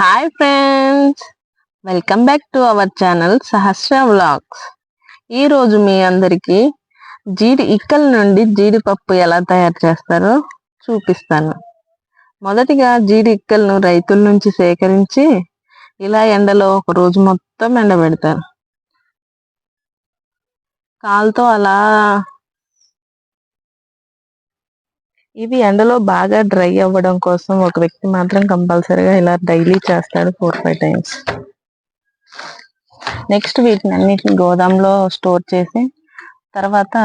Hi friends welcome back to our channel Sahasra vlogs ఈరోజు మీ అందరికీ జీడి ఇక్కల నుండి జీడిపప్పు ఎలా తయారు చేస్తారో చూపిస్తాను. మొదటిగా జీడి ఇక్కలను రైతుల నుంచి సేకరించి ఇలా ఎండలో ఒక రోజు మొత్తం ఎండబెడతారు కాలుతో అలా ఇవి ఎండలో బాగా డ్రై అవ్వడం కోసం ఒక వ్యక్తి మాత్రం కంపల్సరీగా ఇలా డైలీ చేస్తాడు ఫోర్ ఫైవ్ టైమ్స్ నెక్స్ట్ వీటిని అన్నిటిని గోదాంలో స్టోర్ చేసి తర్వాత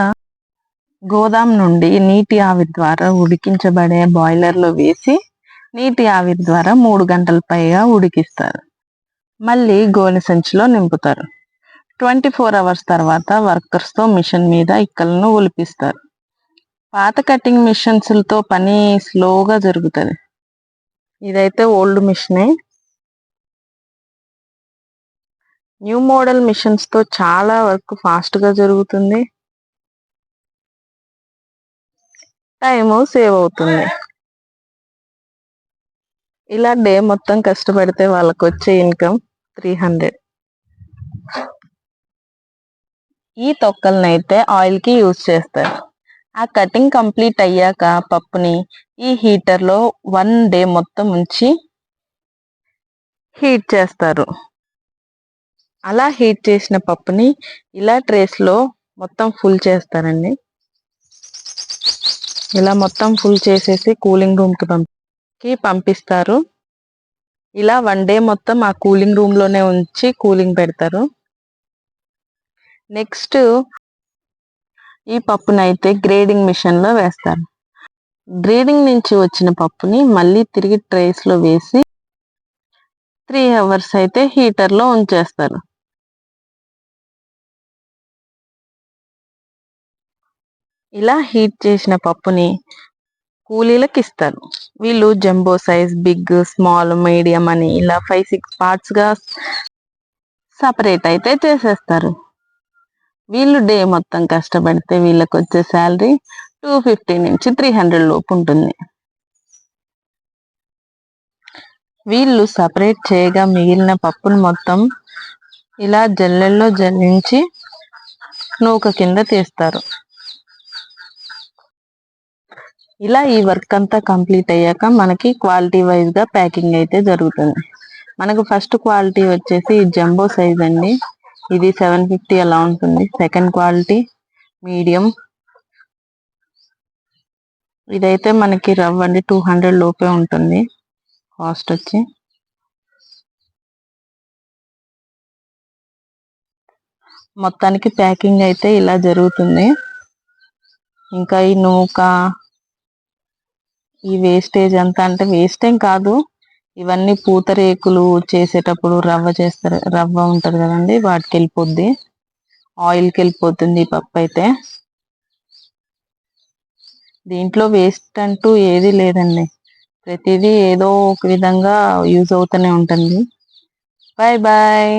గోదాం నుండి నీటి ఆవిరి ద్వారా ఉడికించబడే బాయిలర్లో వేసి నీటి ఆవిరి ద్వారా మూడు గంటల పైగా ఉడికిస్తారు. మళ్ళీ గోనె సంచిలో నింపుతారు. ట్వంటీ ఫోర్ అవర్స్ తర్వాత వర్కర్స్తో మిషన్ మీద ఇక్కలను ఉలిపిస్తారు పాత కటింగ్ మిషన్స్లతో పని స్లోగా జరుగుతుంది. ఇదైతే ఓల్డ్ మిషనే. న్యూ మోడల్ మిషన్స్తో చాలా వర్క్ ఫాస్ట్గా జరుగుతుంది. టైం సేవ్ అవుతుంది. ఇలా డే మొత్తం కష్టపడితే వాళ్ళకు వచ్చే ఇన్కమ్ త్రీ హండ్రెడ్. ఈ తొక్కలనైతే ఆయిల్కి యూజ్ చేస్తారు. ఆ కటింగ్ కంప్లీట్ అయ్యాక పప్పుని ఈ హీటర్లో వన్ డే మొత్తం ఉంచి హీట్ చేస్తారు. అలా హీట్ చేసిన పప్పుని ఇలా ట్రేస్లో మొత్తం ఫుల్ చేస్తారండి. ఇలా మొత్తం ఫుల్ చేసేసి కూలింగ్ రూమ్కి పంపి పంపిస్తారు. ఇలా వన్ డే మొత్తం ఆ కూలింగ్ రూమ్లోనే ఉంచి కూలింగ్ పెడతారు. నెక్స్ట్ ఈ పప్పునైతే గ్రేడింగ్ మిషన్లో వేస్తారు. గ్రేడింగ్ నుంచి వచ్చిన పప్పుని మళ్ళీ తిరిగి ట్రేస్లో వేసి త్రీ అవర్స్ అయితే హీటర్లో ఉంచేస్తారు. ఇలా హీట్ చేసిన పప్పుని కూలీలకు ఇస్తారు. వీళ్ళు jumbo size big small medium అని ఇలా ఫైవ్ సిక్స్ పార్ట్స్గా సపరేట్ అయితే చేసేస్తారు. వీళ్ళు డే మొత్తం కష్టపడితే వీళ్ళకి వచ్చే శాలరీ టూ ఫిఫ్టీ నుంచి త్రీ హండ్రెడ్ లోపు ఉంటుంది. వీళ్ళు సపరేట్ చేయగా మిగిలిన పప్పును మొత్తం ఇలా జల్లెల్లో జల్లించి నూక కింద తీస్తారు. ఇలా ఈ వర్క్ అంతా కంప్లీట్ అయ్యాక మనకి క్వాలిటీ వైజ్గా ప్యాకింగ్ అయితే జరుగుతుంది. మనకు ఫస్ట్ క్వాలిటీ వచ్చేసి జంబో సైజ్ అండి. ఇది సెవెన్ ఫిఫ్టీ అలా ఉంటుంది. సెకండ్ క్వాలిటీ మీడియం ఇదైతే మనకి రవ్ అండి టూ హండ్రెడ్ లోపే ఉంటుంది. కాస్ట్ వచ్చి. మొత్తానికి ప్యాకింగ్ అయితే ఇలా జరుగుతుంది. ఇంకా ఈ నూక ఈ వేస్టేజ్ అంతా అంటే వేస్ట్ ఏం కాదు. ఇవన్నీ పూతరేకులు చేసేటప్పుడు రవ్వ చేస్తారు. రవ్వ ఉంటది కదండి వాటికి వెళ్ళిపోద్ది ఆయిల్కి వెళ్ళిపోతుంది ఈ పప్పు అయితే. దీంట్లో వేస్ట్ అంటూ ఏది లేదండి. ప్రతిదీ ఏదో ఒక విధంగా యూజ్ అవుతూనే ఉంటుంది. Bye bye.